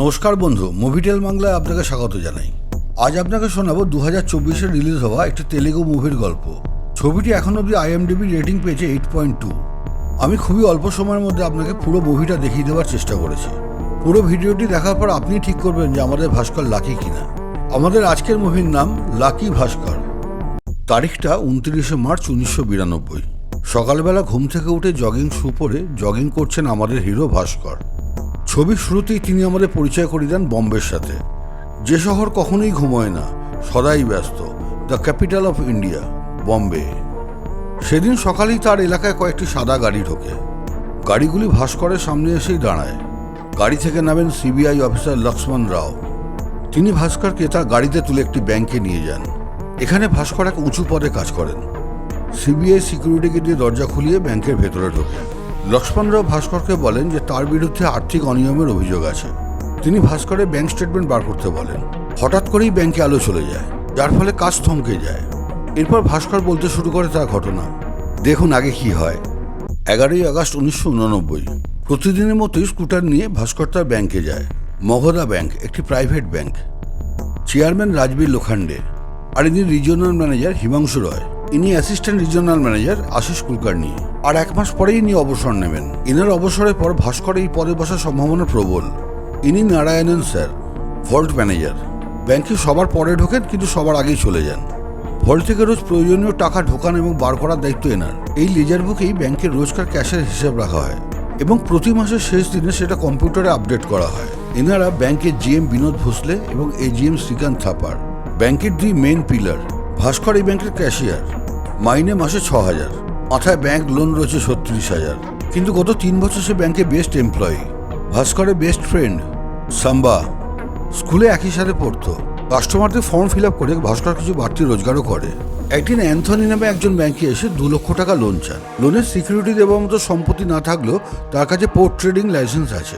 নমস্কার বন্ধু মুভিটেল বাংলায় আপনাকে স্বাগত জানাই। আজ আপনাকে শোনাবো দু হাজার চব্বিশে রিলিজ হওয়া একটি তেলেগু মুভির গল্প। ছবিটি এখন অবধি আইএমডিবি রেটিং পেয়েছে এইট পয়েন্ট টু। আমি খুবই অল্প সময়ের মধ্যে আপনাকে পুরো মুভিটা দেখিয়ে দেওয়ার চেষ্টা করেছি। পুরো ভিডিওটি দেখার পর আপনি ঠিক করবেন যে আমাদের ভাস্কর লাকি কিনা। আমাদের আজকের মুভির নাম লাকি ভাস্কর। তারিখটা উনত্রিশে মার্চ উনিশশো বিরানব্বই। সকালবেলা ঘুম থেকে উঠে জগিং শু পরে জগিং করছেন আমাদের হিরো ভাস্কর। ছবির শুরুতেই তিনি আমাদের পরিচয় করিয়ে দেন বম্বের সাথে। যে শহর কখনোই ঘুমোয় না, সদাই ব্যস্ত। The capital of India, Bombay. সেদিন সকালেই তার এলাকায় কয়েকটি সাদা গাড়ি ঢোকে। গাড়িগুলি ভাস্করের সামনে এসেই দাঁড়ায়। গাড়ি থেকে নামেন সিবিআই অফিসার লক্ষ্মণ রাও। তিনি ভাস্করকে তার গাড়িতে তুলে একটি ব্যাংকে নিয়ে যান। এখানে ভাস্কর এক উঁচু পদে কাজ করেন। সিবিআই সিকিউরিটিকে দিয়ে দরজা খুলিয়ে ব্যাংকের ভেতরে ঢোকেন। লক্ষ্মণরাও ভাস্করকে বলেন যে তার বিরুদ্ধে আর্থিক অনিয়মের অভিযোগ আছে। তিনি ভাস্করের ব্যাংক স্টেটমেন্ট বার করতে বলেন। হঠাৎ করেই ব্যাংকে আলো চলে যায়, যার ফলে কাজ থমকে যায়। এরপর ভাস্কর বলতে শুরু করে তার ঘটনা। দেখুন আগে কি হয়। এগারোই আগস্ট উনিশশো উননব্বই, প্রতিদিনের মতোই স্কুটার নিয়ে ভাস্কর তার ব্যাংকে যায়। মগধা ব্যাংক, একটি private bank. Chairman Rajbir Lokhande, আর ইনি রিজিওনাল ম্যানেজার হিমাংশু রয়। ইনি assistant regional manager Ashish Kulkarni. আর এক মাস পরেই ইনি অবসর নেবেন। ইনার অবসরের পর ভাস্কর এই পদে বসার সম্ভাবনা প্রবল। ইনি নারায়ণন স্যার, ভল্ট ম্যানেজার ব্যাংকে সবার পরে ঢোকেন, কিন্তু সবার আগেই চলে যান। ভল্ট থেকে রোজ প্রয়োজনীয় টাকা ঢোকান এবং বার করার দায়িত্ব এনার। এই লেজার বুকেই ব্যাংকের রোজকার ক্যাশের হিসাব রাখা হয়। এবং প্রতি মাসের শেষ দিনে সেটা কম্পিউটারে আপডেট করা হয়। এনারা ব্যাংকের জিএম বিনোদ ভোসলে এবং এজিএম শ্রীকান্ত থাপার ব্যাংকের দুই মেন পিলার ভাস্কর এই ব্যাংকের ক্যাশিয়ার। মাইনে মাসে ছ হাজার মাথায় ব্যাংক লোন রয়েছে ছত্রিশ হাজার। কিন্তু গত তিন বছর সে ব্যাংকে বেস্ট এমপ্লয়ি। ভাস্করের বেস্ট ফ্রেন্ড, সাম্বা, স্কুলে একই সাথে পড়তো। কাস্টমারদের ফর্ম ফিল আপ করে ভাস্কর কিছু বাড়তি রোজগারও করে। একদিন অ্যান্থনি নামে একজন ব্যাংকে এসে দু লক্ষ টাকা লোন চান লোনের সিকিউরিটি দেওয়ার মতো সম্পত্তি না থাকলেও তার কাছে পোর্ট ট্রেডিং লাইসেন্স আছে।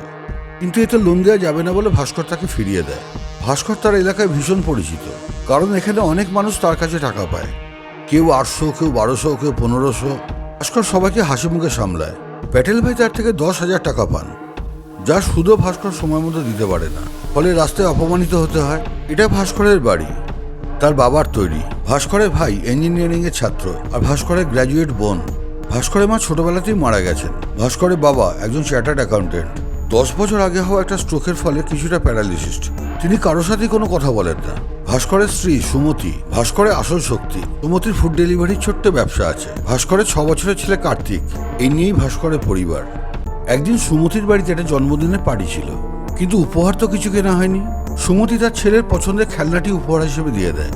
কিন্তু এতে লোন দেওয়া যাবে না বলে ভাস্কর তাকে ফিরিয়ে দেয়। ভাস্কর তার এলাকায় ভীষণ পরিচিত। কারণ এখানে অনেক মানুষ তার কাছে টাকা পায়। কেউ আটশো, কেউ বারোশো, কেউ পনেরোশো। ভাস্কর সবাইকে হাসি মুখে সামলায়। প্যাটেল ভাই তার থেকে দশ হাজার টাকা পান। যা শুধু ভাস্কর সময় মতো দিতে পারে না। ফলে রাস্তায় অপমানিত হতে হয়। এটা ভাস্করের বাড়ি। তার বাবার তৈরি। ভাস্করের ভাই ইঞ্জিনিয়ারিং এর ছাত্র আর ভাস্করের গ্র্যাজুয়েট বোন। ভাস্করের মা ছোটবেলাতেই মারা গেছেন। ভাস্করের বাবা একজন চার্টার্ড অ্যাকাউন্টেন্ট দশ বছর আগে হওয়া একটা স্ট্রোকের ফলে কিছুটা প্যারালিসিস্ট তিনি কারোর সাথে কোনো কথা বলেন না। ভাস্করের স্ত্রী সুমতি, ভাস্করের আসল শক্তি। সুমতির ফুড ডেলিভারির ছোট্ট ব্যবসা আছে। ভাস্করের ছ বছরের ছেলে কার্তিক, এই নিয়েই ভাস্করের পরিবার। একদিন সুমতির বাড়িতে একটা জন্মদিনের পার্টি ছিল, কিন্তু উপহার তো কিছু কেনা হয়নি। সুমতি তার ছেলের পছন্দের খেলনাটি উপহার হিসেবে দিয়ে দেয়।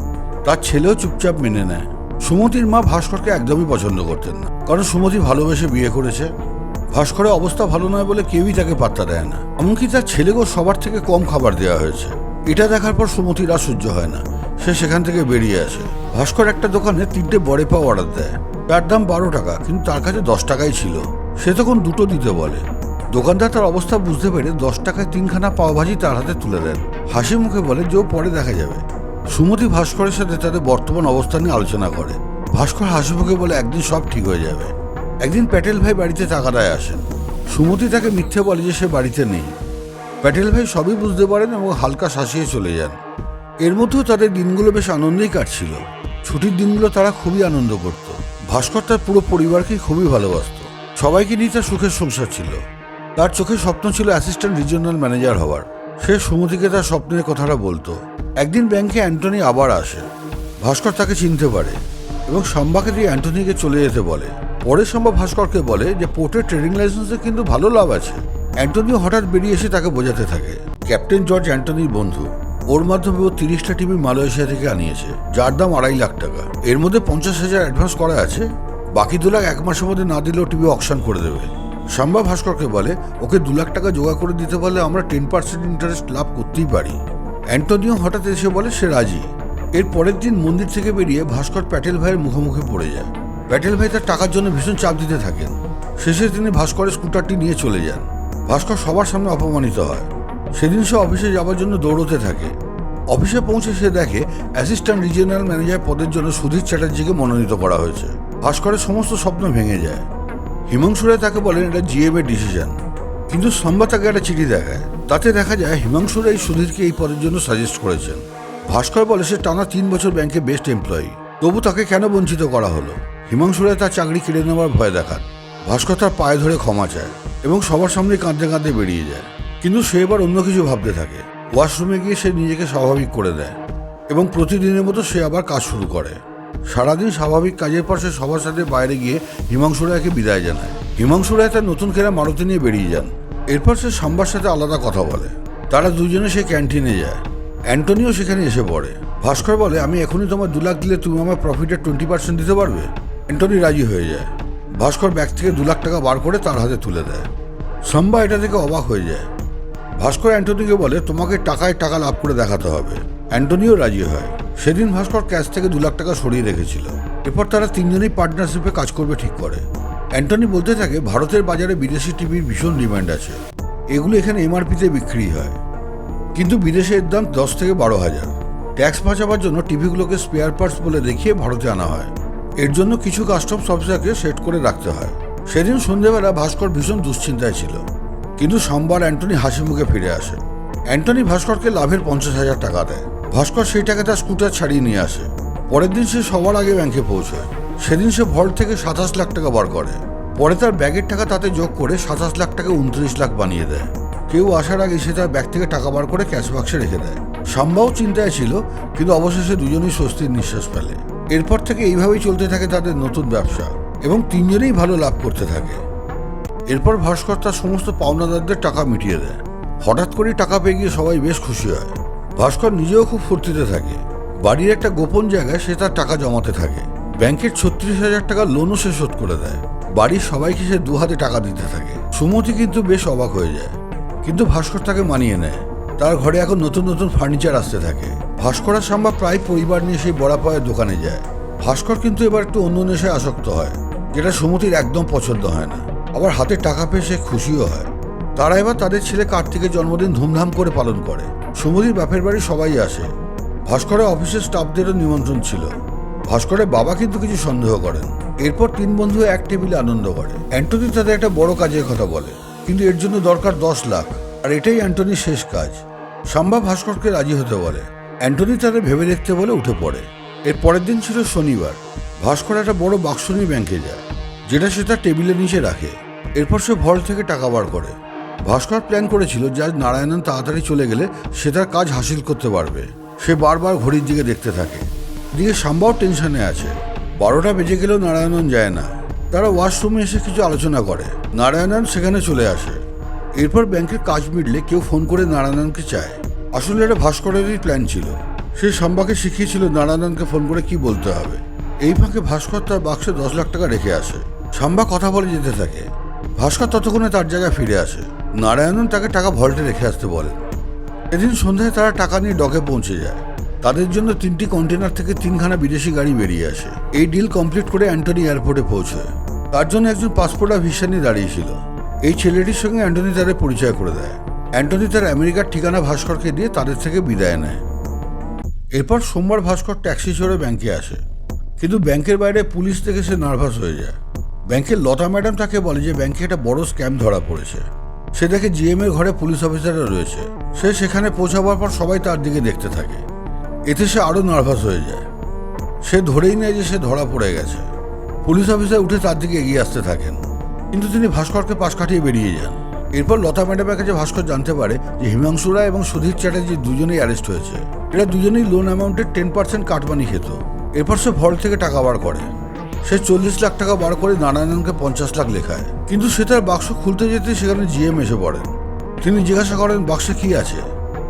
তার ছেলেও চুপচাপ মেনে নেয়। সুমতির মা ভাস্করকে একদমই পছন্দ করতেন না, কারণ সুমতি ভালোবেসে বিয়ে করেছে। ভাস্করের অবস্থা ভালো নয় বলে কেউই তাকে পাত্তা দেয় না। এমনকি তার ছেলেকেও সবার থেকে কম খাবার দেওয়া হয়েছে। এটা দেখার পর সুমতির আর সহ্য হয় না। সে সেখান থেকে বেরিয়ে আসে। ভাস্কর একটা দোকানে তিনটে বড়ে পাও অর্ডার দেয়। তার দাম বারো টাকা, কিন্তু তার কাছে দশ টাকাই ছিল। সে তখন দুটো দিতে বলে। দোকানদার তার অবস্থা বুঝতে পেরে দশ টাকায় তিনখানা পাওভাজি তার হাতে তুলে দেন। হাসি মুখে বলে, যে পরে দেখা যাবে। সুমতি ভাস্করের সাথে তাদের বর্তমান অবস্থা নিয়ে আলোচনা করে। ভাস্কর হাসি মুখে বলে, একদিন সব ঠিক হয়ে যাবে। একদিন প্যাটেল ভাই বাড়িতে তাকাদায় আসেন। সুমতি তাকে মিথ্যে বলে যে সে বাড়িতে নেই। প্যাটেল ভাই সবই বুঝতে পারেন এবং হালকা শাসিয়ে চলে যান। এর মধ্যেও তাদের দিনগুলো বেশ আনন্দেই কাটছিল। ছুটির দিনগুলো তারা খুবই আনন্দ করত। ভাস্কর তার পুরো পরিবারকেই খুবই ভালোবাসত। সবাইকে নিয়ে তার সুখের সংসার ছিল। তার চোখে স্বপ্ন ছিল অ্যাসিস্ট্যান্ট রিজিওনাল ম্যানেজার হওয়ার। সে সুমতিকে তার স্বপ্নের কথাটা বলতো। একদিন ব্যাংকে অ্যান্টনি আবার আসে। ভাস্কর তাকে চিনতে পারে এবং সম্বাকে দিয়ে অ্যান্টনিকে চলে যেতে বলে। পরে সম্ভা ভাস্করকে বলে যে, পোর্টের ট্রেডিং লাইসেন্সে কিন্তু ভালো লাভ আছে। অ্যান্টনিও হঠাৎ বেরিয়ে এসে তাকে বোঝাতে থাকে। ক্যাপ্টেন জর্জ অ্যান্টনির বন্ধু। ওর মাধ্যমে ও তিরিশটা টিভি মালয়েশিয়া থেকে আনিয়েছে, যার দাম আড়াই লাখ টাকা। এর মধ্যে পঞ্চাশ হাজার অ্যাডভান্স করা আছে। বাকি দু লাখ এক মাসের মধ্যে না দিলেও টিভি অকশন করে দেবে। শাম্বা ভাস্করকে বলে, ওকে দু লাখ টাকা জোগাড় করে দিতে পারলে আমরা টেন পার্সেন্ট ইন্টারেস্ট লাভ করতেই পারি। অ্যান্টনিও হঠাৎ এসে বলে, সে রাজি। এর পরের দিন মন্দির থেকে বেরিয়ে ভাস্কর প্যাটেল ভাইয়ের মুখোমুখি পড়ে যায়। প্যাটেল ভাই তার টাকার জন্য ভীষণ চাপ দিতে থাকেন। শেষে তিনি ভাস্করের স্কুটারটি নিয়ে চলে যান। ভাস্কর সবার সামনে অপমানিত হয়। সেদিন সে অফিসে যাওয়ার জন্য দৌড়তে থাকে। অফিসে পৌঁছে সে দেখে অ্যাসিস্ট্যান্ট রিজিওনাল ম্যানেজার পদের জন্য সুধীর চ্যাটার্জিকে মনোনীত করা হয়েছে। ভাস্করের সমস্ত স্বপ্ন ভেঙে যায়। হিমাংশু রায় তাকে বলেন, এটা জিএম এর ডিসিশন কিন্তু সম্বা তাকে একটা চিঠি দেখায়। তাতে দেখা যায়, হিমাংশু রায় সুধীরকে এই পদের জন্য সাজেস্ট করেছেন। ভাস্কর বলে, সে টানা তিন বছর ব্যাংকে বেস্ট এমপ্লয়ি তবু তাকে কেন বঞ্চিত করা হলো? হিমাংশু রায় তার চাকরি কেড়ে নেওয়ার ভয় দেখান। ভাস্কর তার পায়ে ধরে ক্ষমা চায়। এবং সবার সামনে কাঁদতে কাঁদতে বেরিয়ে যায়। কিন্তু সে এবার অন্য কিছু ভাবতে থাকে। ওয়াশরুমে গিয়ে সে নিজেকে স্বাভাবিক করে দেয় এবং প্রতিদিনের মতো সে আবার কাজ শুরু করে। সারাদিন স্বাভাবিক কাজের পর সে সবার সাথে বাইরে গিয়ে হিমাংশু রায়কে বিদায় জানায়। হিমাংশু রায় তার নতুন কেনা মারুতি নিয়ে বেরিয়ে যান। এরপর সে সাম্বার সাথে আলাদা কথা বলে। তারা দুজনে সে ক্যান্টিনে যায়। অ্যান্টনিও সেখানে এসে পড়ে। ভাস্কর বলে, আমি এখনই তোমার দু লাখ দিলে তুমি আমার প্রফিটের টোয়েন্টি পার্সেন্ট দিতে পারবে? অ্যান্টনি রাজি হয়ে যায়। ভাস্কর ব্যাগ থেকে দু লাখ টাকা বার করে তার হাতে তুলে দেয়। সাম্বা এটা থেকে অবাক হয়ে যায়। ভাস্কর অ্যান্টনিকে বলে, তোমাকে টাকায় টাকা লাভ করে দেখাতে হবে। অ্যান্টনিও রাজি হয়। সেদিন ভাস্কর ক্যাশ থেকে দু লাখ টাকা সরিয়ে রেখেছিল। এরপর তারা তিনজনেই পার্টনারশিপে কাজ করবে ঠিক করে। অ্যান্টনি বলতে থাকে, ভারতের বাজারে বিদেশি টিভির ভীষণ ডিমান্ড আছে। এগুলো এখানে এমআরপিতে বিক্রি হয়। কিন্তু বিদেশে এর দাম দশ থেকে বারো হাজার। ট্যাক্স বাঁচাবার জন্য টিভিগুলোকে স্পেয়ার পার্টস বলে দেখিয়ে ভারতে আনা হয়। এর জন্য কিছু কাস্টমস অফিসারকে সেট করে রাখতে হয়। সেদিন সন্ধেবেলা ভাস্কর ভীষণ দুশ্চিন্তায় ছিল। কিন্তু সোমবার অ্যান্টনি হাসি মুখে ফিরে আসে। অ্যান্টনি ভাস্করকে লাভের পঞ্চাশ হাজার টাকা দেয়। ভাস্কর সেই টাকা তার স্কুটার ছাড়িয়ে নিয়ে আসে। পরের দিন সে সবার আগে ব্যাংকে পৌঁছায়। সেদিন সে ভল্ট থেকে সাতাশ লাখ টাকা বার করে। পরে তার ব্যাগের টাকা তাতে যোগ করে সাতাশ লাখ টাকা উনত্রিশ লাখ বানিয়ে দেয়। কেউ আসার আগে সে তার ব্যাগ থেকে টাকা বার করে ক্যাশ বাক্সে রেখে দেয়। সাম্বাও চিন্তায় ছিল, কিন্তু অবশেষে দুজনেই স্বস্তির নিঃশ্বাস ফেলে। এরপর থেকে এইভাবেই চলতে থাকে তাদের নতুন ব্যবসা এবং তিনজনেই ভালো লাভ করতে থাকে। এরপর ভাস্কর তার সমস্ত পাওনাদারদের টাকা মিটিয়ে দেয়। হঠাৎ করেই টাকা পেয়ে গিয়ে সবাই বেশ খুশি হয়। ভাস্কর নিজেও খুব ফুর্তিতে থাকে। বাড়ির একটা গোপন জায়গায় সে তার টাকা জমাতে থাকে। ব্যাংকের ছত্রিশ হাজার টাকা লোনও সে শোধ করে দেয়। বাড়ির সবাইকে সে দু হাতে টাকা দিতে থাকে। সুমতি কিন্তু বেশ অবাক হয়ে যায়। কিন্তু ভাস্কর তাকে মানিয়ে নেয়। তার ঘরে এখন নতুন নতুন ফার্নিচার আসতে থাকে। ভাস্কর আর সাম্বা প্রায় পরিবার নিয়ে সেই বড়া পায়ের দোকানে যায়। ভাস্কর কিন্তু এবার একটু অন্য নেশায় আসক্ত হয়, যেটা সুমতির একদম পছন্দ হয় না। আবার হাতে টাকা পেয়ে সে খুশিও হয়। তারা এবার তাদের ছেলে কার্তিকের জন্মদিন ধুমধাম করে পালন করে। সুমতির বাপের বাড়ি সবাই আসে। ভাস্করের অফিসের স্টাফদেরও নিমন্ত্রণ ছিল। ভাস্করের বাবা কিন্তু কিছু সন্দেহ করেন। এরপর তিন বন্ধু এক টেবিলে আনন্দ করে। অ্যান্টনি তাদের একটা বড় কাজের কথা বলে, কিন্তু এর জন্য দরকার দশ লাখ। আর এটাই অ্যান্টনির শেষ কাজ। সাম্বা ভাস্করকে রাজি হতে বলে। অ্যান্টনি তাদের ভেবে দেখতে বলে উঠে পড়ে। এর পরের দিন ছিল শনিবার। ভাস্কর একটা বড় বাক্স নিয়ে ব্যাংকে যায়, যেটা সে তার টেবিলের নিচে রাখে। এরপর সে ভল থেকে টাকা বার করে। ভাস্কর প্ল্যান করেছিল যে আজ নারায়ণন তাড়াতাড়ি চলে গেলে সে তার কাজ হাসিল করতে পারবে। সে বারবার ঘড়ির দিকে দেখতে থাকে। দিকে সাম্বাও টেনশনে আছে। বারোটা বেজে গেলেও নারায়ণন যায় না। তারা ওয়াশরুমে এসে কিছু আলোচনা করে। নারায়ণন সেখানে চলে আসে। এরপর ব্যাংকের কাজ মিটলে কেউ ফোন করে নারায়ণনকে চায়। আসলে এটা ভাস্করেরই প্ল্যান ছিল। সে সাম্বাকে শিখিয়েছিল নারায়ণনকে ফোন করে কি বলতে হবে। এই ফাঁকে ভাস্কর তার বাক্সে দশ লাখ টাকা রেখে আসে। সাম্বা কথা বলে যেতে থাকে। ভাস্কর ততক্ষণে তার জায়গায় ফিরে আসে। নারায়ণন তাকে টাকা ভল্টে রেখে আসতে বলেন। এদিন সন্ধ্যায় তারা টাকা নিয়ে ডকে পৌঁছে যায়। তাদের জন্য তিনটি কন্টেনার থেকে তিনখানা বিদেশি গাড়ি বেরিয়ে আসে। এই ডিল কমপ্লিট করে অ্যান্টনি এয়ারপোর্টে পৌঁছয়। তার জন্য একজন পাসপোর্ট আর ভিসা নিয়ে দাঁড়িয়েছিল। এই ছেলেটির সঙ্গে অ্যান্টনি তাদের পরিচয় করে দেয়। অ্যান্টনি তার আমেরিকার ঠিকানা ভাস্করকে দিয়ে তাদের থেকে বিদায় নেয়। এরপর সোমবার ভাস্কর ট্যাক্সি চড়ে ব্যাংকে আসে। কিন্তু ব্যাংকের বাইরে পুলিশ থেকে সে নার্ভাস হয়ে যায়। ব্যাংকের লতা ম্যাডাম তাকে বলে যে ব্যাংকে একটা বড় স্ক্যাম ধরা পড়েছে। সে দেখে জিএম এর ঘরে পুলিশ অফিসাররা রয়েছে। সে সেখানে পৌঁছাবার পর সবাই তার দিকে দেখতে থাকে। এতে সে আরও নার্ভাস হয়ে যায়। সে ধরেই নেয় যে সে ধরা পড়ে গেছে। পুলিশ অফিসার উঠে তার দিকে এগিয়ে আসতে থাকেন। কিন্তু তিনি ভাস্করকে পাশ কাটিয়ে বেরিয়ে যান। এরপর লতা ম্যাডামের কাছে ভাস্কর জানতে পারে যে হিমাংশু রায় এবং সুধীর চ্যাটার্জি দুজনেই অ্যারেস্ট হয়েছে। এরা দুজনেই লোন অ্যামাউন্টের টেন পার্সেন্ট কাটমানি খেত। এরপর সে ভল্ট থেকে টাকা বার করে। সে চল্লিশ লাখ টাকা বার করে নারায়ণনকে পঞ্চাশ লাখ লেখায়। কিন্তু সে তার বাক্স খুলতে যেতে সেখানে জিএম এসে পড়েন তিনি জিজ্ঞাসা করেন, বাক্সে কি আছে?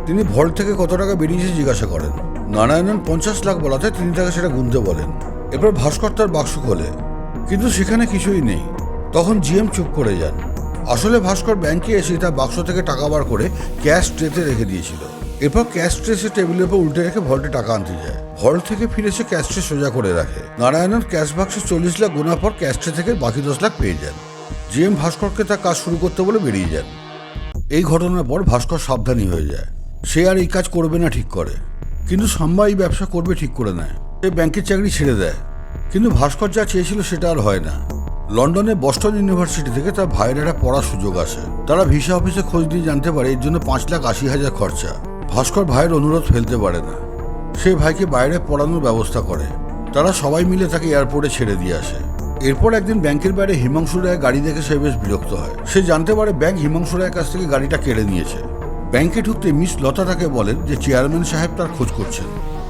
তিনি ভল্ট থেকে কত টাকা বেরিয়েছে জিজ্ঞাসা করেন। নারায়ণন পঞ্চাশ লাখ বলাতে তিনি তাকে সেটা গুনতে বলেন। এরপর ভাস্কর তার বাক্স খোলে। কিন্তু সেখানে কিছুই নেই। তখন জিএম চুপ করে যান। আসলে ভাস্কর ব্যাংকে এসে তার বাক্স থেকে টাকা বার করে ক্যাশ ট্রেতে রেখে দিয়েছিল। এরপর ক্যাশ ট্রে সে টেবিলের উপর উল্টে রেখে ভল্টে টাকা আনতে যায়। ভল্ট থেকে ফিরে সে ক্যাশ ট্রে সোজা করে রাখে। নারায়ণন ক্যাশ বাক্সে চল্লিশ লাখ গোনার পর ক্যাশ ট্রে থেকে বাকি দশ লাখ পেয়ে যান। জি এম ভাস্করকে তার কাজ শুরু করতে বলে বেরিয়ে যান। এই ঘটনার পর ভাস্কর সাবধানী হয়ে যায়। সে আর এই কাজ করবে না ঠিক করে। কিন্তু সাম্বা এই ব্যবসা করবে ঠিক করে নেয়। সে ব্যাংকের চাকরি ছেড়ে দেয়। কিন্তু ভাস্কর যা চেয়েছিল সেটা আর হয় না। লন্ডনের বস্টন ইউনিভার্সিটি থেকে তার ভাইয়ের একটা পড়ার সুযোগ আসে। তারা ভিসা অফিসে খোঁজ দিয়ে জানতে পারে এর জন্য পাঁচ লাখ আশি হাজার খরচা। ভাস্কর ভাইয়ের অনুরোধ ফেলতে পারে না। সে ভাইকে বাইরে পড়ানোর ব্যবস্থা করে। তারা সবাই মিলে তাকে এয়ারপোর্টে ছেড়ে দিয়ে আসে। এরপর একদিন ব্যাংকের বাইরে হিমাংশু রায় গাড়ি দেখে সে বেশ বিরক্ত হয়। সে জানতে পারে ব্যাংক হিমাংশু রায়ের কাছ থেকে গাড়িটা কেড়ে নিয়েছে। ব্যাংকে ঢুকতে মিস লতা তাকে বলেন যে চেয়ারম্যান সাহেব তার খোঁজ করছেন।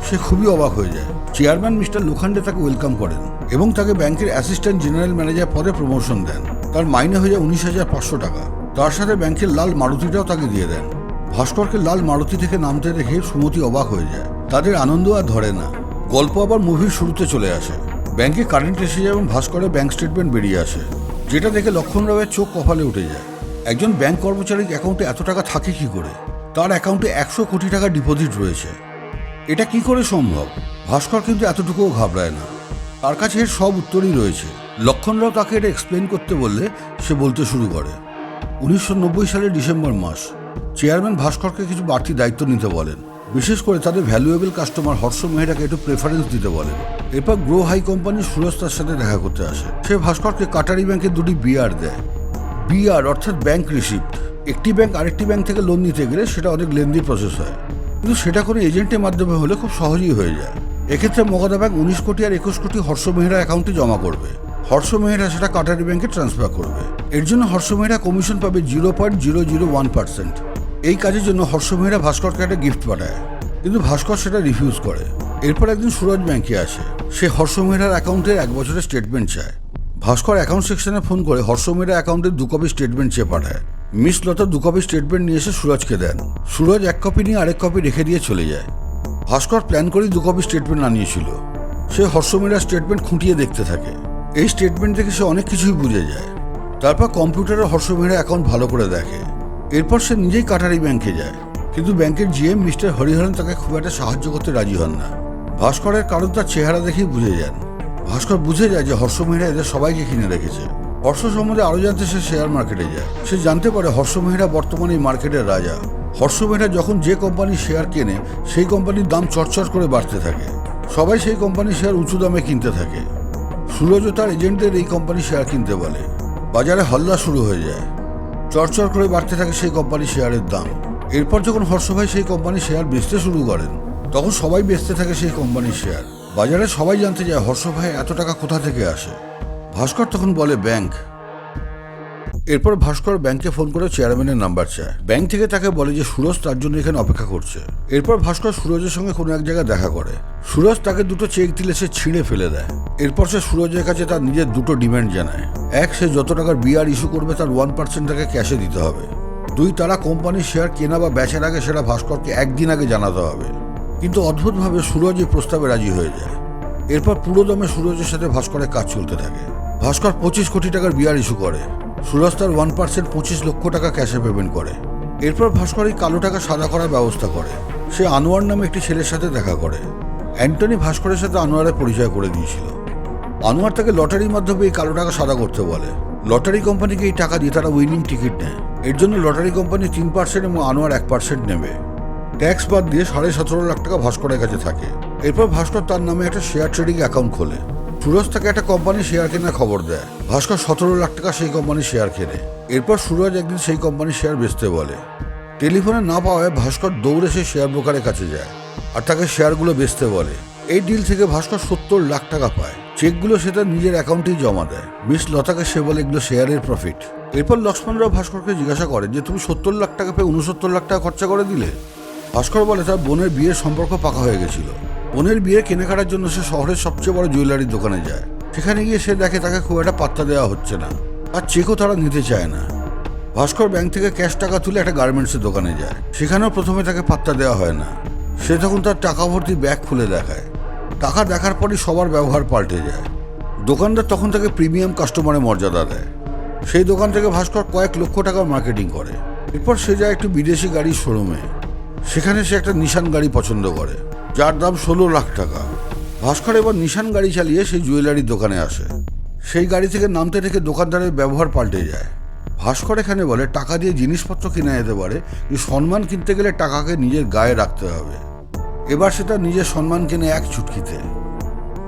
সে খুবই অবাক হয়ে যায়। চেয়ারম্যান মিস্টার লোখান্ডে তাকে ওয়েলকাম করেন এবং তাকে ব্যাংকের অ্যাসিস্ট্যান্ট জেনারেল ম্যানেজার পদে প্রমোশন দেন। তার মাইনে হয়ে যায় উনিশ হাজার পাঁচশো টাকা। তার সাথে ব্যাংকের লাল মারুতিটাও তাকে দিয়ে দেন। ভাস্করকে লাল মারুতি থেকে নামতে দেখে সুমতি অবাক হয়ে যায়। তাদের আনন্দ আর ধরে না। গল্প আবার মুভির শুরুতে চলে আসে। ব্যাংকে কারেন্ট এসে যায় এবং ভাস্করের ব্যাংক স্টেটমেন্ট বেরিয়ে আসে। যেটা দেখে লক্ষণ রাওয়ের চোখ কপালে উঠে যায়। একজন ব্যাংক কর্মচারীর অ্যাকাউন্টে এত টাকা থাকে কি করে? তার অ্যাকাউন্টে একশো কোটি টাকা ডিপোজিট রয়েছে। এটা কি করে সম্ভব? ভাস্কর কিন্তু এতটুকুও ঘাবড়ায় না। তার কাছে এর সব উত্তরই রয়েছে। লক্ষণরাও তাকে এটা এক্সপ্লেন করতে বললে সে বলতে শুরু করে। উনিশশো নব্বই সালের ডিসেম্বর মাস, চেয়ারম্যান ভাস্করকে কিছু বাড়তি দায়িত্ব নিতে বলেন। বিশেষ করে তাদের ভ্যালুয়েবল কাস্টমার হর্ষ মেহরাকে একটু প্রেফারেন্স দিতে বলেন। এরপর গ্রো হাই কোম্পানি সুরজ তার সাথে দেখা করতে আসে। সে ভাস্করকে কাটারি ব্যাংকে দুটি বিআর দেয়। বিআর অর্থাৎ ব্যাংক রিসিপ্ট একটি ব্যাংক আরেকটি ব্যাংক থেকে লোন নিতে গেলে সেটা অনেক লেন্দি প্রসেস হয়। কিন্তু সেটা কোনো এজেন্টের মাধ্যমে হলে খুব সহজেই হয়ে যায়। এক্ষেত্রে মগধা ব্যাংক উনিশ কোটি আর একুশ কোটি হর্ষ মেহরা অ্যাকাউন্টে জমা করবে। হর্ষ মেহরা সেটা কাটারি ব্যাংকে ট্রান্সফার করবে। এর জন্য হর্ষ মেহরা কমিশন পাবে zero point zero zero one percent এই কাজের জন্য হর্ষ মেহরা ভাস্করকে একটা গিফট পাঠায়। কিন্তু ভাস্কর সেটা রিফিউজ করে। এরপর একদিন সুরজ ব্যাংকে আসে। সে হর্ষ মেহরার অ্যাকাউন্টের এক বছরের স্টেটমেন্ট চায়। ভাস্কর অ্যাকাউন্ট সেকশনে ফোন করে হর্ষ মেহরা অ্যাকাউন্টের দু কপি স্টেটমেন্ট চেয়ে পাঠায়। মিস লতা দু কপি স্টেটমেন্ট নিয়ে এসে সুরজকে দেন। সুরজ এক কপি নিয়ে আরেক কপি রেখে দিয়ে চলে যায়। ভাস্কর প্ল্যান করেই দু কপি স্টেটমেন্ট আনিয়েছিল। সে হর্ষ স্টেটমেন্ট খুঁটিয়ে দেখতে থাকে। এই স্টেটমেন্ট থেকে সে অনেক কিছুই বুঝে যায়। তারপর কম্পিউটারে হর্ষ মেহরা অ্যাকাউন্ট ভালো করে দেখে। এরপর সে নিজেই কাটারি ব্যাংকে যায়। কিন্তু ব্যাংকের জিএম মিস্টার হরিহরন তাকে খুব একটা সাহায্য করতে রাজি হন না। ভাস্করের কারণ তার চেহারা দেখেই বুঝে যান। ভাস্কর বুঝে যায় যে হর্ষ মেহরা এদের সবাইকে কিনে রেখেছে। হর্ষ সম্বন্ধে আরও জানতে সে শেয়ার মার্কেটে যায়। সে জানতে পারে হর্ষ মেহরা বর্তমানে এই মার্কেটের রাজা। হর্ষ মেহরা যখন যে কোম্পানির শেয়ার কেনে, সেই কোম্পানির দাম চটচট করে বাড়তে থাকে। সবাই সেই কোম্পানির শেয়ার উঁচু দামে কিনতে থাকে। সুরজও তার এজেন্টদের এই কোম্পানির শেয়ার কিনতে বলে। বাজারে হল্লা শুরু হয়ে যায়। চরচর করে বাড়তে থাকে সেই কোম্পানির শেয়ারের দাম। এরপর যখন হর্ষভাই সেই কোম্পানির শেয়ার বেচতে শুরু করেন, তখন সবাই বেচতে থাকে সেই কোম্পানির শেয়ার বাজারে সবাই জানতে চায় হর্ষভাই এত টাকা কোথা থেকে আসে। ভাস্কর তখন বলে, ব্যাংক। এরপর ভাস্কর ব্যাংকে ফোন করে চেয়ারম্যানের নাম্বার চায়। ব্যাংক থেকে তাকে বলে যে, সুরজ তার জন্য এখানে অপেক্ষা করছে। এরপর ভাস্কর সুরজের সঙ্গে কোনো এক জায়গায় দেখা করে। সুরজ তাকে দুটো চেক দিলে সে ছিঁড়ে ফেলে দেয়। এরপর সে সুরজের কাছে তার নিজের দুটো ডিমান্ড জানায়। এক, সে যত টাকার বিআর ইস্যু করবে তার ওয়ান পার্সেন্ট তাকে ক্যাশে দিতে হবে। দুই, তারা কোম্পানির শেয়ার কেনা বা বেচার আগে সেটা ভাস্করকে একদিন আগে জানাতে হবে। কিন্তু অদ্ভুতভাবে সুরজ এই প্রস্তাবে রাজি হয়ে যায়। এরপর পুরোদমে সুরজের সাথে ভাস্করের কাজ চলতে থাকে। ভাস্কর পঁচিশ কোটি টাকার বিয়ার ইস্যু করে। সুরজ তার ওয়ান পার্সেন্ট পঁচিশ লক্ষ টাকা ক্যাশে পেমেন্ট করে। এরপর ভাস্কর এই কালো টাকা সাদা করার ব্যবস্থা করে। সে আনোয়ার নামে একটি ছেলের সাথে দেখা করে। অ্যান্টনি ভাস্করের সাথে আনোয়ারের পরিচয় করে দিয়েছিল। আনোয়ার তাকে লটারির মাধ্যমে এই কালো টাকা সাদা করতে বলে। লটারি কোম্পানিকে এই টাকা দিয়ে তারা উইনিং টিকিট নেয়। এর জন্য লটারি কোম্পানি তিন পার্সেন্ট এবং আনোয়ার এক পার্সেন্ট নেবে। ট্যাক্স বাদ দিয়ে সাড়ে সতেরো লাখ টাকা ভাস্করের কাছে থাকে। এরপর ভাস্কর তার নামে একটা শেয়ার ট্রেডিং অ্যাকাউন্ট খোলে। সুরজ তাকে একটা কোম্পানির শেয়ার কেনার খবর দেয়। ভাস্কর সতেরো লাখ টাকা সেই কোম্পানির শেয়ার কেনে। এরপর সুরজ একদিন সেই কোম্পানির শেয়ার বেচতে বলে। টেলিফোনে না পাওয়ায় ভাস্কর দৌড়ে সেই শেয়ার ব্রোকারের কাছে যায় আর তাকে শেয়ারগুলো বেচতে বলে। এই ডিল থেকে ভাস্কর সত্তর লাখ টাকা পায়। চেকগুলো সে তার নিজের অ্যাকাউন্টেই জমা দেয়। মিস লতাকে সে বলে এগুলো শেয়ারের প্রফিট এরপর লক্ষ্মণরাও ভাস্করকে জিজ্ঞাসা করে যে, তুমি সত্তর লাখ টাকা পেয়ে উনসত্তর লাখ টাকা খরচা করে দিলে? ভাস্কর বলে তার বোনের বিয়ের সম্পর্ক পাকা হয়ে গেছিল। বোনের বিয়ে কেনাকাটার জন্য সে শহরের সবচেয়ে বড় জুয়েলারির দোকানে যায়। সেখানে গিয়ে সে দেখে তাকে খুব একটা পাত্তা দেওয়া হচ্ছে না। আর চেকও তারা নিতে চায় না। ভাস্কর ব্যাংক থেকে ক্যাশ টাকা তুলে একটা গার্মেন্টসের দোকানে যায়। সেখানেও প্রথমে তাকে পাত্তা দেওয়া হয় না। সে তখন তার টাকা ভর্তি ব্যাগ খুলে দেখায়। টাকা দেখার পরই সবার ব্যবহার পাল্টে যায়। দোকানদার তখন তাকে প্রিমিয়াম কাস্টমারের মর্যাদা দেয়। সেই দোকান থেকে ভাস্কর কয়েক লক্ষ টাকার মার্কেটিং করে। এরপর সে যায় একটি বিদেশি গাড়ির শোরুমে। সেখানে সে একটা নিশান গাড়ি পছন্দ করে, যার দাম ষোলো লাখ টাকা। ভাস্কর এবার নিশান গাড়ি চালিয়ে সেই জুয়েলারির দোকানে আসে। সেই গাড়ি থেকে নামতে থেকে দোকানদারের ব্যবহার পাল্টে যায়। ভাস্কর এখানে বলে, টাকা দিয়ে জিনিসপত্র কিনা যেতে পারে কিন্তু সম্মান কিনতে গেলে টাকাকে নিজের গায়ে রাখতে হবে। এবার সে তার নিজের সম্মান কিনে এক চুটকিতে।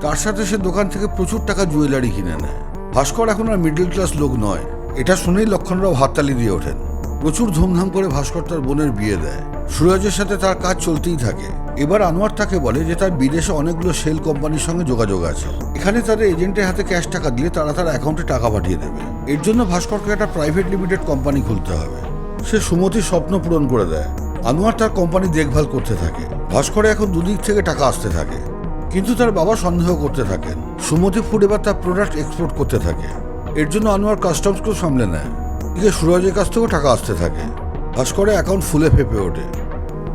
তার সাথে সে দোকান থেকে প্রচুর টাকা জুয়েলারি কিনে নেয়। ভাস্কর এখন আর মিডল ক্লাস লোক নয়। এটা শুনেই লক্ষণরাও হাততালি দিয়ে ওঠেন। প্রচুর ধুমধাম করে ভাস্কর তার বোনের বিয়ে দেয়। সুরজের সাথে তার কাজ চলতেই থাকে। এবার আনোয়ার তাকে বলে যে তার বিদেশে অনেকগুলো সেল কোম্পানির সঙ্গে যোগাযোগ আছে। এখানে তাদের এজেন্টের হাতে ক্যাশ টাকা দিলে তারা তার অ্যাকাউন্টে টাকা পাঠিয়ে দেবে। এর জন্য ভাস্করকে একটা প্রাইভেট লিমিটেড কোম্পানি খুলতে হবে। সে সুমতির স্বপ্ন পূরণ করে দেয়। আনোয়ার তার কোম্পানি দেখভাল করতে থাকে। ভাস্করে এখন দুদিক থেকে টাকা আসতে থাকে। কিন্তু তার বাবা সন্দেহ করতে থাকেন। সুমতি ফুড এবার তার প্রোডাক্ট এক্সপোর্ট করতে থাকে। এর জন্য আনোয়ার কাস্টমসকেও সামলে নেয়। এদিকে সুরজের কাছ থেকেও টাকা আসতে থাকে। ভাস্করে অ্যাকাউন্ট ফুলে ফেপে ওঠে।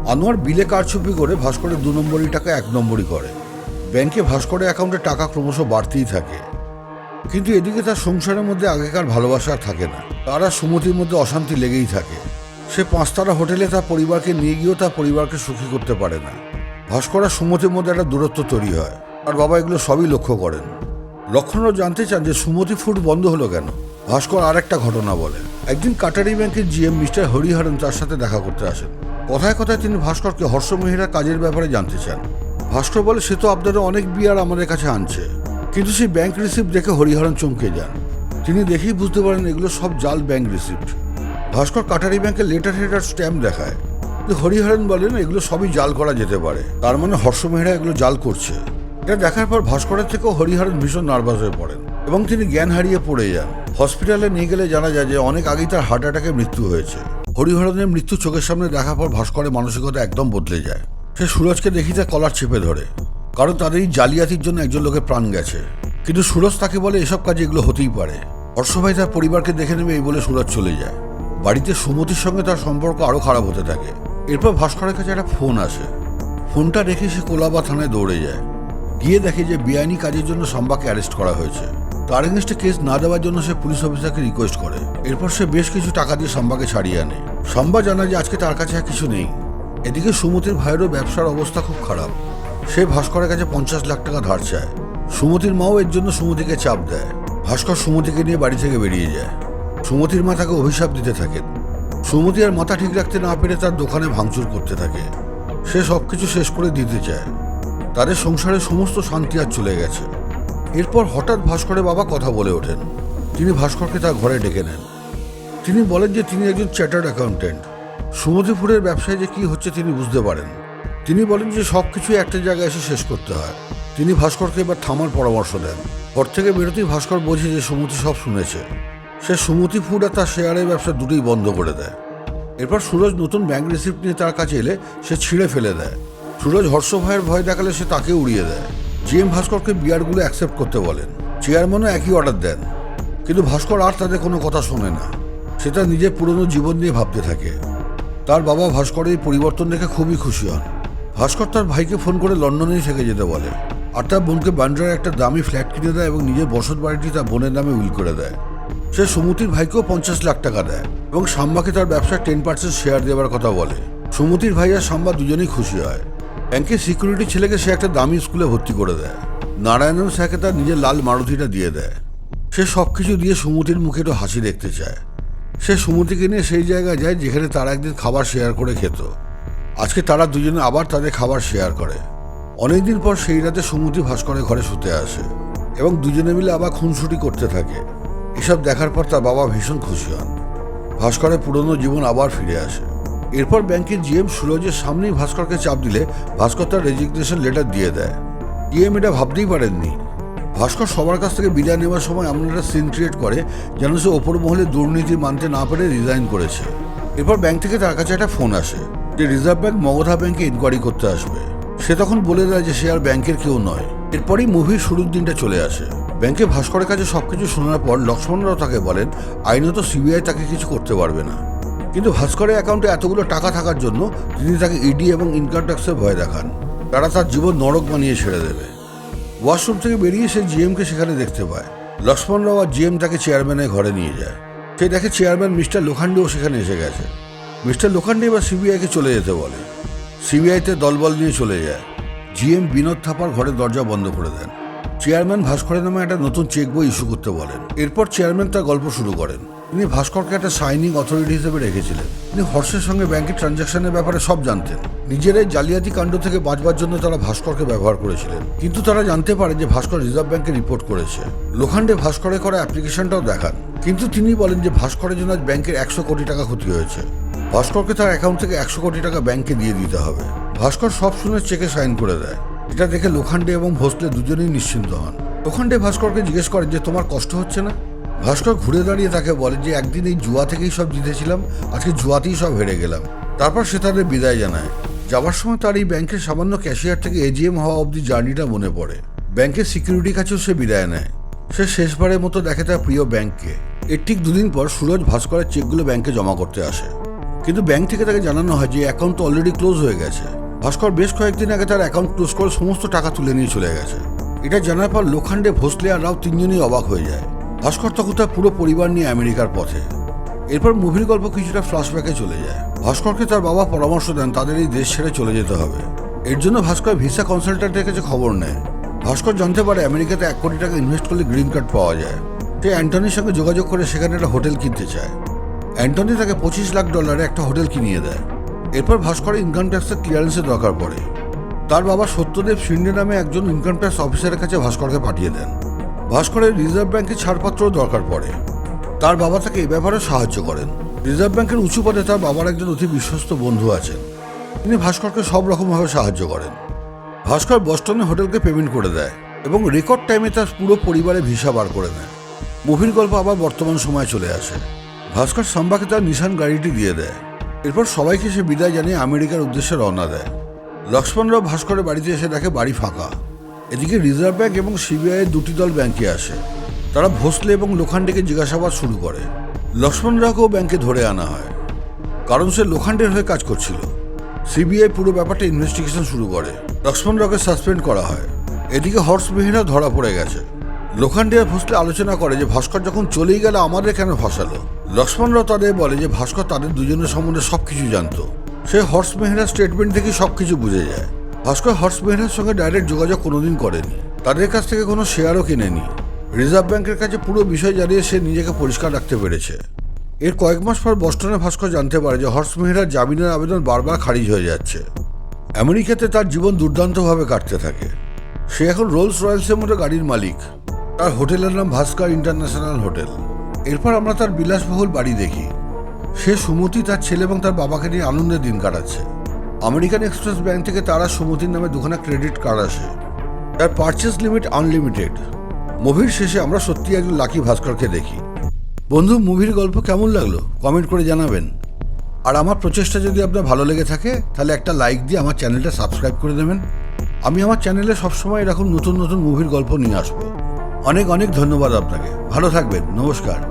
আনোয়ার বিলে কারচুপি করে ভাস্করের দু নম্বরই টাকা এক নম্বরই করে। ব্যাংকে ভাস্করের অ্যাকাউন্টে টাকা ক্রমশ বাড়তেই থাকে। কিন্তু এদিকে তার সংসারের মধ্যে আগেকার ভালোবাসা থাকে না। তারা সুমতির মধ্যে অশান্তি লেগেই থাকে। সে পাঁচতারা হোটেলে তার পরিবারকে নিয়ে গিয়েও তার পরিবারকে সুখী করতে পারে না। ভাস্কর আর সুমতির মধ্যে একটা দূরত্ব তৈরি হয়। আর বাবা এগুলো সবই লক্ষ্য করেন। লক্ষণরাও জানতে চান যে সুমতি ফুড বন্ধ হলো কেন। ভাস্কর আর একটা ঘটনা বলে একদিন কাটারি ব্যাংকের জিএম মিস্টার হরিহরন তার সাথে দেখা করতে আসেন। কথায় কথায় তিনি ভাস্করকে হর্ষ মেহরা কাজের ব্যাপারে জানতে চান। ভাস্কর বলে, সে তো আপনাদের অনেক বিয়ার আমাদের কাছে আনছে। কিন্তু সেই ব্যাংক রিসিপ্ট দেখে হরিহরন চমকে যান। তিনি দেখেই বুঝতে পারেন এগুলো সব জাল ব্যাংক রিসিপ্ট। ভাস্কর কাটারি ব্যাংকের লেটার হেডার স্ট্যাম্প দেখায়। কিন্তু হরিহরন বলেন, এগুলো সবই জাল করা যেতে পারে। তার মানে হর্ষ মেহরা এগুলো জাল করছে। এটা দেখার পর ভাস্করের থেকেও হরিহরন ভীষণ নার্ভাস হয়ে পড়েন। এবং তিনি জ্ঞান হারিয়ে পড়ে যান। হসপিটালে নিয়ে গেলে জানা যায় যে অনেক আগেই তার হার্ট অ্যাটাকে মৃত্যু হয়েছে। হরিহরনের মৃত্যু চোখের সামনে দেখার পর ভাস্করের মানসিকতা একদম বদলে যায়। সে সুরজকে দেখি তার কলার চেপে ধরে। কারণ তাদের এই জালিয়াতির জন্য একজন লোকের প্রাণ গেছে। কিন্তু সুরজ তাকে বলে, এসব কাজে এগুলো হতেই পারে। হর্ষ ভাই তার পরিবারকে দেখে নেবে এই বলে সুরজ চলে যায়। বাড়িতে সুমতির সঙ্গে তার সম্পর্ক আরও খারাপ হতে থাকে। এরপর ভাস্করের কাছে একটা ফোন আসে। ফোনটা রেখে সে কোলাবা থানায় দৌড়ে যায়। গিয়ে দেখে যে বেআইনি কাজের জন্য সাম্বাকে অ্যারেস্ট করা হয়েছে। তার এগেনস্টে কেস না দেওয়ার জন্য সে পুলিশ অফিসারকে রিকোয়েস্ট করে। এরপর সে বেশ কিছু টাকা দিয়ে সাম্বাকে ছাড়িয়ে আনে। সাম্বা জানায় যে আজকে তার কাছে আর কিছু নেই। এদিকে সুমতির ভাইয়েরও ব্যবসার অবস্থা খুব খারাপ। সে ভাস্করের কাছে পঞ্চাশ লাখ টাকা ধার চায়। সুমতির মাও এর জন্য সুমতিকে চাপ দেয়। ভাস্কর সুমতিকে নিয়ে বাড়ি থেকে বেরিয়ে যায়। সুমতির মা তাকে অভিশাপ দিতে থাকেন। সুমতি আর মাথা ঠিক রাখতে না পেরে তার দোকানে ভাঙচুর করতে থাকে। সে সব কিছু শেষ করে দিতে চায়। তাদের সংসারে সমস্ত শান্তি আর চলে গেছে। এরপর হঠাৎ ভাস্করের বাবা কথা বলে ওঠেন। তিনি ভাস্করকে তার ঘরে ডেকে নেন। তিনি বলেন যে তিনি একজন চ্যাটার্ড অ্যাকাউন্টেন্ট সুমতিপুরের ব্যবসায় যে কি হচ্ছে তিনি বুঝতে পারেন। তিনি বলেন যে সব কিছু একটা জায়গায় এসে শেষ করতে হয়। তিনি ভাস্করকে এবার থামার পরামর্শ দেন। ঘর থেকে বেরোতেই ভাস্কর বোঝে যে সুমতি সব শুনেছে। সে সুমতি ফুড আর তার শেয়ারের ব্যবসা দুটোই বন্ধ করে দেয়। এরপর সুরজ নতুন ব্যাংক রিসিপ্ট নিয়ে তার কাছে এলে সে ছিঁড়ে ফেলে দেয়। সুরজ হর্ষ ভাইয়ের ভয় দেখালে সে তাকে উড়িয়ে দেয়। জিএম ভাস্করকে বিয়ারগুলো অ্যাকসেপ্ট করতে বলেন। চেয়ারম্যানও একই অর্ডার দেন। কিন্তু ভাস্কর আর তাদের কোনো কথা শোনে না। সে তার নিজের পুরনো জীবন নিয়ে ভাবতে থাকে। তার বাবা ভাস্করের এই পরিবর্তন দেখে খুবই খুশি হন। ভাস্কর তার ভাইকে ফোন করে লন্ডনেই থেকে যেতে বলে। আর তার বোনকে বান্ড্রায় একটা দামি ফ্ল্যাট কিনে দেয় এবং নিজের বসত বাড়িটি তার বোনের নামে উইল করে দেয়। সে সুমতির ভাইকেও পঞ্চাশ লাখ টাকা দেয় এবং সাম্বাকে তার ব্যবসার টেন পার্সেন্ট শেয়ার দেওয়ার কথা বলে। সুমতির ভাই আর সাম্বা দুজনেই খুশি হয়। ব্যাংকের সিকিউরিটি ছেলেকে সে একটা দামি স্কুলে ভর্তি করে দেয়। নারায়ণন স্যারকে তার নিজের লাল মারুতিটা দিয়ে দেয়। সে সব কিছু দিয়ে সুমতির মুখে একটু হাসি দেখতে চায়। সে সুমতিকে নিয়ে সেই জায়গায় যায় যেখানে তারা একদিন খাবার শেয়ার করে খেত। আজকে তারা দুজনে আবার তাদের খাবার শেয়ার করে। অনেকদিন পর সেই রাতে সুমতি ভাস্করের ঘরে শুতে আসে এবং দুজনে মিলে আবার খুনসুটি করতে থাকে। এসব দেখার পর তার বাবা ভীষণ খুশি হন। ভাস্করের পুরনো জীবন আবার ফিরে আসে। এরপর ব্যাংকের জিএম সুরজের সামনেই ভাস্করকে চাপ দিলে ভাস্কর তার রেজিগনেশন লেটার দিয়ে দেয়। জিএম এটা ভাবতেই পারেননি। ভাস্কর সবার কাছ থেকে বিদায় নেওয়ার সময় এমন একটা সিন ক্রিয়েট করে যেন সে ওপর মহলে দুর্নীতি মানতে না পেরে রিজাইন করেছে। এরপর ব্যাংক থেকে তার কাছে একটা ফোন আসে, যে রিজার্ভ ব্যাংক মগধা ব্যাংকে ইনকোয়ারি করতে আসবে। সে তখন বলে দেয় যে সে আর ব্যাংকের কেউ নয়। এরপরই মুভির শুরুর দিনটা চলে আসে। ব্যাংকে ভাস্করের কাছে সবকিছু শোনার পর লক্ষ্মণরাও তাকে বলেন, আইনত সিবিআই তাকে কিছু করতে পারবে না। কিন্তু ভাস্করের অ্যাকাউন্টে এতগুলো টাকা থাকার জন্য তিনি তাকে ইডি এবং ইনকাম ট্যাক্সের ভয় দেখান। তারা তার জীবন নরক বানিয়ে ছেড়ে দেবে। ওয়াশরুম থেকে বেরিয়ে সে জিএমকে সেখানে দেখতে পায়। লক্ষ্মণ রাও আর জিএম তাকে চেয়ারম্যানের ঘরে নিয়ে যায়। সে দেখে চেয়ারম্যান মিস্টার লোখান্ডিও সেখানে এসে গেছে। মিস্টার লোখান্ডি এবার সিবিআইকে চলে যেতে বলে। সিবিআইতে দলবল নিয়ে চলে যায়। জিএম বিনোদ থাপার ঘরের দরজা বন্ধ করে দেন। চেয়ারম্যান ভাস্করের নামে একটা নতুন চেক বই ইস্যু করতে বলেন। এরপর চেয়ারম্যান তার গল্প শুরু করেন। তিনি ভাস্করকে একটা সাইনিং অথরিটি হিসেবে রেখেছিলেন। তিনি হর্ষের সঙ্গে ব্যাংকের ট্রানজাকশনের ব্যাপারে সব জানতেন। নিজেরাই জালিয়াতি কাণ্ড থেকে বাঁচবার জন্য তারা ভাস্করকে ব্যবহার করেছিলেন। কিন্তু তারা জানতে পারে যে ভাস্কর রিজার্ভ ব্যাংকে রিপোর্ট করেছে। লোখান্ডে ভাস্করে করা অ্যাপ্লিকেশনটাও দেখান। কিন্তু তিনি বলেন যে ভাস্করের জন্য আজ ব্যাংকের একশো কোটি টাকা ক্ষতি হয়েছে। ভাস্করকে তার অ্যাকাউন্ট থেকে একশো কোটি টাকা ব্যাংকে দিয়ে দিতে হবে। ভাস্কর সব শুনে চেকে সাইন করে দেয়। এটা দেখে লোখান্ডে এবং ভোসলে দুজনেই নিশ্চিন্ত হন। লোখান্ডে ভাস্করকে জিজ্ঞেস করেন যে, তোমার কষ্ট হচ্ছে না? ভাস্কর ঘুরে দাঁড়িয়ে তাকে বলে যে, একদিন এই জুয়া থেকেই সব জিতেছিলাম, আজকে জুয়াতেই সব হেরে গেলাম। তারপর সে তাদের বিদায় জানায়। যাবার সময় তার এই ব্যাংকের সামান্য ক্যাশিয়ার থেকে এজিএম হওয়া অবধি জার্নিটা মনে পড়ে। ব্যাংকের সিকিউরিটি কাছেও সে বিদায় নেয়। সে শেষবারের মতো দেখে তার প্রিয় ব্যাংককে। এর ঠিক দুদিন পর সুরজ ভাস্করের চেকগুলো ব্যাংকে জমা করতে আসে। কিন্তু ব্যাংক থেকে তাকে জানানো হয় যে, অ্যাকাউন্ট তো অলরেডি ক্লোজ হয়ে গেছে। ভাস্কর বেশ কয়েকদিন আগে তার অ্যাকাউন্ট ক্লোজ করে সমস্ত টাকা তুলে নিয়ে চলে গেছে। এটা জানার পর লোখান্ডে ভোসলে আর রাও তিনজনই অবাক হয়ে যায়। ভাস্কর তখন তার পুরো পরিবার নিয়ে আমেরিকার পথে। এরপর মুভির গল্প কিছুটা ফ্ল্যাশব্যাকে চলে যায়। ভাস্করকে তার বাবা পরামর্শ দেন, তাদের এই দেশ ছেড়ে চলে যেতে হবে। এর জন্য ভাস্কর ভিসা কনসালট্যান্টের কাছে খবর নেয়। ভাস্কর জানতে পারে আমেরিকাতে এক কোটি টাকা ইনভেস্ট করলে গ্রিন কার্ড পাওয়া যায়। সে অ্যান্টনির সঙ্গে যোগাযোগ করে সেখানে একটা হোটেল কিনতে চায়। অ্যান্টনি তাকে পঁচিশ লাখ ডলারে একটা হোটেল কিনিয়ে দেয়। এরপর ভাস্করের ইনকাম ট্যাক্সের ক্লিয়ারেন্সের দরকার পড়ে। তার বাবা সত্যদেব শিন্ডে নামে একজন ইনকাম ট্যাক্স অফিসারের কাছে ভাস্করকে পাঠিয়ে দেন। ভাস্করের রিজার্ভ ব্যাংকের ছাড়পত্রও দরকার পড়ে। তার বাবা তাকে এ ব্যাপারে সাহায্য করেন। রিজার্ভ ব্যাংকের উঁচু পদে তার বাবার একজন অতি বিশ্বস্ত বন্ধু আছেন। তিনি ভাস্করকে সব রকমভাবে সাহায্য করেন। ভাস্কর বস্টনে হোটেলকে পেমেন্ট করে দেয় এবং রেকর্ড টাইমে তার পুরো পরিবারে ভিসা বার করে নেয়। মুভির গল্প আবার বর্তমান সময়ে চলে আসে। ভাস্কর সাম্বাকে তার নিশান গাড়িটি দিয়ে দেয়। এরপর সবাইকে সে বিদায় জানিয়ে আমেরিকার উদ্দেশ্যে রওনা দেয়। লক্ষ্মণরাও ভাস্করের বাড়িতে এসে দেখে বাড়ি ফাঁকা। এদিকে রিজার্ভ ব্যাঙ্ক এবং সিবিআই দুটি দল ব্যাংকে আসে। তারা ভোসলে এবং লোখান্ডেকে জিজ্ঞাসাবাদ শুরু করে। লক্ষ্মণ রাওকেও ব্যাংকে ধরে আনা হয়। কারণ সে লোখান্ডের হয়ে কাজ করছিল। সিবিআই পুরো ব্যাপারটা ইনভেস্টিগেশন শুরু করে। লক্ষ্মণ রাওকে সাসপেন্ড করা হয়। এদিকে হর্ষ মেহরা ধরা পড়ে গেছে। লোখান্ডিয়া ভোসলে আলোচনা করে যে ভাস্কর যখন চলেই গেল, আমাদের কেন ফাঁসালো? লক্ষ্মণরাও তাদের বলে যে ভাস্কর তাদের দুজনের সম্বন্ধে সব কিছু জানতো। সে হর্ষ মেহরার স্টেটমেন্ট থেকে সবকিছু বুঝে যায়। ভাস্কর হর্ষ মেহরার সঙ্গে ডাইরেক্ট যোগাযোগ কোনোদিন করেনি। তাদের কাছ থেকে কোনো শেয়ারও কিনেনি। রিজার্ভ ব্যাংকের কাছে পুরো বিষয় জানিয়ে সে নিজেকে পরিষ্কার রাখতে পেরেছে। এর কয়েক মাস পর বস্টনে ভাস্কর জানতে পারে যে হর্ষ মেহরার জামিনের আবেদন বারবার খারিজ হয়ে যাচ্ছে। আমেরিকাতে তার জীবন দুর্দান্তভাবে কাটতে থাকে। সে এখন রোলস রয়্যালসের মতো গাড়ির মালিক। তার হোটেলের নাম ভাস্কর ইন্টারন্যাশনাল হোটেল। এরপর আমরা তার বিলাসবহুল বাড়ি দেখি। সে সুমতি, তার ছেলে এবং তার বাবাকে নিয়ে আনন্দের দিন কাটাচ্ছে। আমেরিকান এক্সপ্রেস ব্যাংক থেকে তারা সুমতির নামে দুখানা ক্রেডিট কার্ড আসে। তার পারচেস লিমিট আনলিমিটেড মুভির শেষে আমরা সত্যি একজন লাকি ভাস্করকে দেখি। বন্ধু, মুভির গল্প কেমন লাগল? কমেন্ট করে জানাবেন। আর আমার প্রচেষ্টা যদি আপনার ভালো লেগে থাকে, তাহলে একটা লাইক দিয়ে আমার চ্যানেলটা সাবস্ক্রাইব করে দেবেন। আমি আমার চ্যানেলে সবসময় এরকম নতুন নতুন মুভির গল্প নিয়ে আসব। অনেক অনেক ধন্যবাদ আপনাকে। ভালো থাকবেন। নমস্কার।